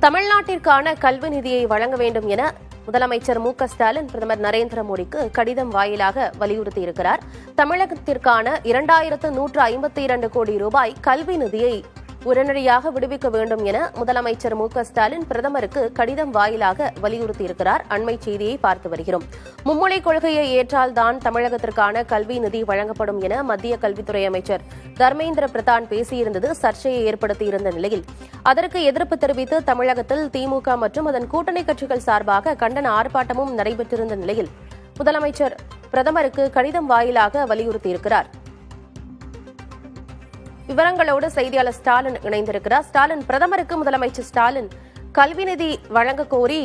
தமிழ்நாட்டிற்கான கல்வி நிதியை வழங்க வேண்டும் என முதலமைச்சர் மு ஸ்டாலின் பிரதமர் நரேந்திர மோடிக்கு கடிதம் வாயிலாக வலியுறுத்தியிருக்கிறார். தமிழகத்திற்கான இரண்டாயிரத்து நூற்று ஐம்பத்தி இரண்டு கோடி ரூபாய் கல்வி நிதியை உடனடியாக விடுவிக்க வேண்டும் என முதலமைச்சர் மு க ஸ்டாலின் பிரதமருக்கு கடிதம் வாயிலாக வலியுறுத்தியிருக்கிறார். அண்மை செய்தியை பார்த்து வருகிறோம். மும்மொழி கொள்கையை ஏற்றால்தான் தமிழகத்திற்கான கல்வி நிதி வழங்கப்படும் என மத்திய கல்வித்துறை அமைச்சர் தர்மேந்திர பிரதான் பேசியிருந்தது சர்ச்சையை ஏற்படுத்தியிருந்த நிலையில். அதற்கு எதிர்ப்பு தெரிவித்து தமிழகத்தில் திமுக மற்றும் அதன் கூட்டணி கட்சிகள் சார்பாக கண்டன ஆர்ப்பாட்டமும் நடைபெற்றிருந்த நிலையில் முதலமைச்சர் பிரதமருக்கு கடிதம் வாயிலாக வலியுறுத்தியிருக்கிறார். விவரங்களோடு செய்தியாளர் ஸ்டாலின் இணைந்திருக்கிறார். ஸ்டாலின் பிரதமருக்கு முதலமைச்சர் ஸ்டாலின் கல்வி நிதி வழங்க கோரி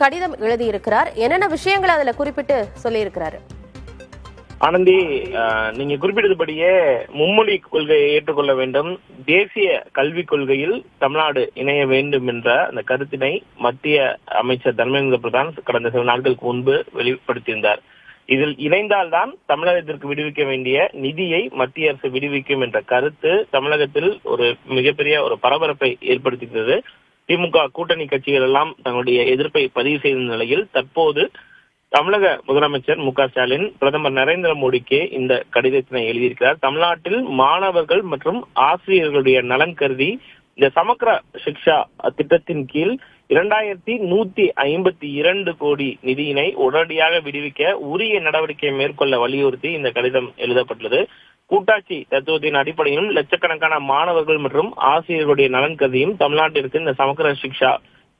கடிதம் எழுதியிருக்கிறார். என்னென்ன விஷயங்களை அதுல குறிப்பிட்டு சொல்லியிருக்கிறாரு? ஆனந்தி நீங்க குறிப்பிட்டதுபடியே மும்மொழி கொள்கையை ஏற்றுக்கொள்ள வேண்டும். தேசிய கல்விக் கொள்கையில் தமிழ்நாடு இணைய வேண்டும் என்ற அந்த கருத்தினை மத்திய அமைச்சர் தர்மேந்திர பிரதான் கடந்த சில நாட்களுக்கு முன்பு வெளிப்படுத்தியிருந்தார். இதில் இணைந்தால்தான் தமிழகத்திற்கு விடுவிக்க வேண்டிய நிதியை மத்திய அரசு விடுவிக்கும் என்ற கருத்து தமிழகத்தில் ஒரு மிகப்பெரிய ஒரு பரபரப்பை ஏற்படுத்தியிருந்தது திமுக கூட்டணி கட்சிகள் எல்லாம் தங்களுடைய எதிர்ப்பை பதிவு செய்த நிலையில் தற்போது தமிழக முதலமைச்சர் மு ஸ்டாலின் பிரதமர் நரேந்திர மோடிக்கு இந்த கடிதத்தினை எழுதியிருக்கிறார். தமிழ்நாட்டில் மாணவர்கள் மற்றும் ஆசிரியர்களுடைய நலன் கருதி இந்த சமக்கர சிக்ஷா திட்டத்தின் கீழ் இரண்டாயிரத்தி நூத்தி ஐம்பத்தி இரண்டு கோடி நிதியினை உடனடியாக விடுவிக்க உரிய நடவடிக்கை மேற்கொள்ள வலியுறுத்தி இந்த கடிதம் எழுதப்பட்டுள்ளது. கூட்டாட்சி தத்துவத்தின் அடிப்படையிலும் லட்சக்கணக்கான மாணவர்கள் மற்றும் ஆசிரியர்களுடைய நலன் கருதியும் தமிழ்நாட்டிற்கு இந்த சமக்கர சிக்ஷா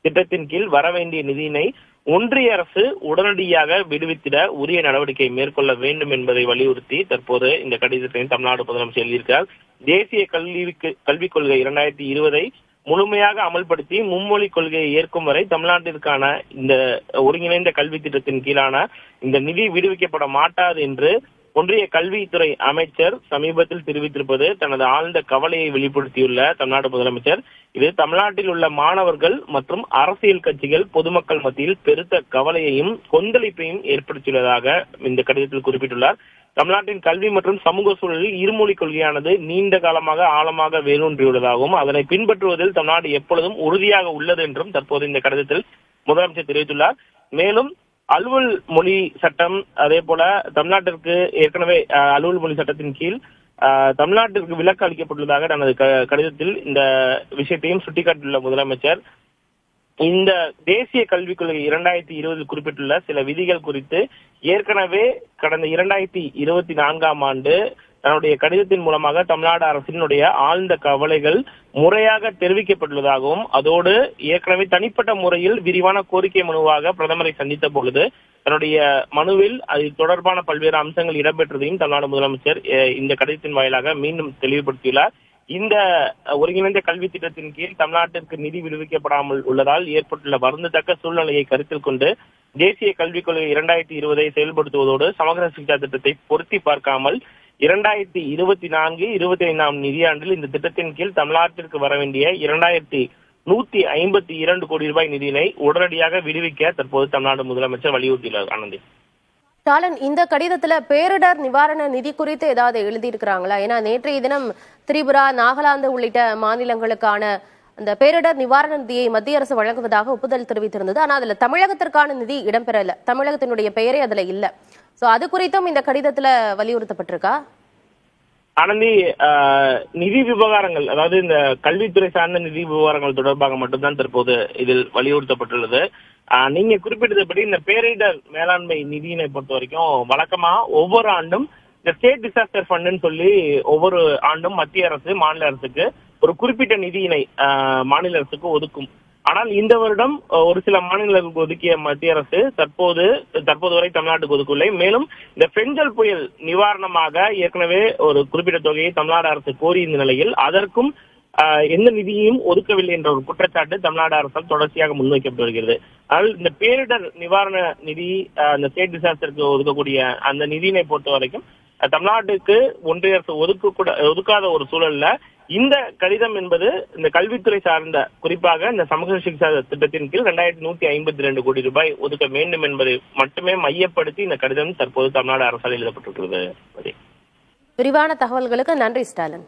திட்டத்தின் கீழ் வர வேண்டிய நிதியினை ஒன்றிய அரசு உடனடியாக விடுவித்திட உரிய நடவடிக்கை மேற்கொள்ள வேண்டும் என்பதை வலியுறுத்தி தற்போது இந்த கடிதத்தை தமிழ்நாடு முதலமைச்சர் எழுதியிருக்கிறார். தேசிய கல்விக்கு கல்விக் கொள்கை இரண்டாயிரத்தி இருபதை முழுமையாக அமல்படுத்தி மும்மொழி கொள்கையை ஏற்கும் வரை தமிழ்நாட்டிற்கான இந்த ஒருங்கிணைந்த கல்வி திட்டத்தின் கீழான இந்த நிதி விடுவிக்கப்பட மாட்டாது என்று ஒன்றிய கல்வித்துறை அமைச்சர் சமீபத்தில் தெரிவித்திருப்பது தனது ஆழ்ந்த கவலையை வெளிப்படுத்தியுள்ள தமிழ்நாடு முதலமைச்சர். இது தமிழ்நாட்டில் உள்ள மாணவர்கள் மற்றும் அரசியல் கட்சிகள் பொதுமக்கள் மத்தியில் பெருத்த கவலையையும் கொந்தளிப்பையும் ஏற்படுத்தியுள்ளதாக இந்த கடிதத்தில் குறிப்பிட்டுள்ளார். தமிழ்நாட்டின் கல்வி மற்றும் சமூக சூழலில் இருமொழி கொள்கையானது நீண்ட காலமாக ஆழமாக வேரூன்றியுள்ளதாகவும் அதனை பின்பற்றுவதில் தமிழ்நாடு எப்பொழுதும் உறுதியாக உள்ளது என்றும் தற்போது இந்த கடிதத்தில் முதலமைச்சர் தெரிவித்துள்ளார். மேலும் அலுவல் மொழி சட்டம் அதே போல தமிழ்நாட்டிற்கு ஏற்கனவே அலுவல் மொழி சட்டத்தின் கீழ் தமிழ்நாட்டிற்கு விலக்கு அளிக்கப்பட்டுள்ளதாக தனது க- கடிதத்தில் இந்த விஷயத்தையும் சுட்டிக்காட்டியுள்ள முதலமைச்சர். இந்த தேசிய கல்விக் கொள்கை இரண்டாயிரத்தி இருபதில் குறிப்பிட்டுள்ள சில விதிகள் குறித்து ஏற்கனவே கடந்த இரண்டாயிரத்தி இருபத்தி நான்காம் ஆண்டு தன்னுடைய கடிதத்தின் மூலமாக தமிழ்நாடு அரசினுடைய ஆழ்ந்த கவலைகள் முறையாக தெரிவிக்கப்பட்டுள்ளதாகவும் அதோடு ஏற்கனவே தனிப்பட்ட முறையில் விரிவான கோரிக்கை மனுவாக பிரதமரை சந்தித்த பொழுது தன்னுடைய மனுவில் அது தொடர்பான பல்வேறு அம்சங்கள் இடம்பெற்றதையும் தமிழ்நாடு முதலமைச்சர் இந்த கடிதத்தின் வாயிலாக மீண்டும் தெளிவுபடுத்தியுள்ளார். இந்த ஒருங்கிணைந்த கல்வி திட்டத்தின் கீழ் தமிழ்நாட்டிற்கு நிதி விடுவிக்கப்படாமல் உள்ளதால் ஏற்பட்டுள்ள வருந்தத்தக்க சூழ்நிலையை கருத்தில் கொண்டு தேசிய கல்விக் கொள்கை இரண்டாயிரத்தி இருபதை செயல்படுத்துவதோடு சமகர சிக்ஷா திட்டத்தை பொருத்தி பார்க்காமல் இரண்டாயிரத்தி இருபத்தி நான்கு இருபத்தி ஐந்தாம் நிதியாண்டில் இந்த திட்டத்தின் கீழ் தமிழ்நாட்டிற்கு வர வேண்டிய இரண்டாயிரத்தி நூத்தி ஐம்பத்தி இரண்டு கோடி ரூபாய் நிதியினை உடனடியாக விடுவிக்க தற்போது தமிழ்நாடு முதலமைச்சர் வலியுறுத்தியுள்ளார் ஆனந்தி. ஸ்டாலின் இந்த கடிதத்துல பேரிடர் நிவாரண நிதி குறித்து ஏதாவது எழுதியிருக்கிறாங்களா? ஏன்னா நேற்றைய தினம் திரிபுரா நாகாலாந்து உள்ளிட்ட மாநிலங்களுக்கான அந்த பேரிடர் நிவாரண நிதியை மத்திய அரசு வழங்குவதாக ஒப்புதல் தெரிவித்திருந்தது. ஆனா அதுல தமிழகத்திற்கான நிதி இடம்பெறல. தமிழகத்தினுடைய பெயரே அதுல இல்ல. சோ அது குறித்தும் இந்த கடிதத்துல வலியுறுத்தப்பட்டிருக்கா? ஆனந்தி ஆஹ், நிதி விவகாரங்கள் அதாவது இந்த கல்வித்துறை சார்ந்த நிதி விவகாரங்கள் தொடர்பாக மட்டும்தான் தற்போது இதில் வலியுறுத்தப்பட்டுள்ளது. ஆஹ், நீங்க குறிப்பிட்டதுபடி இந்த பேரிடர் மேலாண்மை நிதியினை பொறுத்த வரைக்கும் வழக்கமா ஒவ்வொரு ஆண்டும் இந்த ஸ்டேட் டிசாஸ்டர் ஃபண்டுன்னு சொல்லி ஒவ்வொரு ஆண்டும் மத்திய அரசு மாநில அரசுக்கு ஒரு குறிப்பிட்ட நிதியினை ஆஹ், மாநில அரசுக்கு ஒதுக்கும். ஆனால் இந்த வருடம் ஒரு சில மாநிலங்களுக்கு ஒதுக்கிய மத்திய அரசு தற்போது தற்போது வரை தமிழ்நாட்டுக்கு ஒதுக்கவில்லை. மேலும் இந்த பெஞ்சல் புயல் நிவாரணமாக ஏற்கனவே ஒரு குறிப்பிட்ட தொகையை தமிழ்நாடு அரசு கோரியிருந்த நிலையில் அதற்கும் ஆஹ், எந்த நிதியையும் ஒதுக்கவில்லை என்ற ஒரு குற்றச்சாட்டு தமிழ்நாடு அரசால் தொடர்ச்சியாக முன்வைக்கப்பட்டு வருகிறது. ஆனால் இந்த பேரிடர் நிவாரண நிதி அந்த இந்த ஸ்டேட் டிசாஸ்டருக்கு ஒதுக்கக்கூடிய அந்த நிதியினை பொறுத்த வரைக்கும் தமிழ்நாட்டுக்கு ஒன்றிய அரசு ஒதுக்க கூட ஒதுக்காத ஒரு சூழல்ல இந்த கடிதம் என்பது இந்த கல்வித்துறை சார்ந்த குறிப்பாக இந்த சமூக சிக்ஷா திட்டத்தின் கீழ் ரெண்டாயிரத்தி நூத்தி ஐம்பத்தி ரெண்டு கோடி ரூபாய் ஒதுக்க வேண்டும் என்பதை மட்டுமே மையப்படுத்தி இந்த கடிதம் தற்போது தமிழ்நாடு அரசால் எழுதப்பட்டிருக்கிறது. விரிவான தகவல்களுக்கு நன்றி ஸ்டாலின்.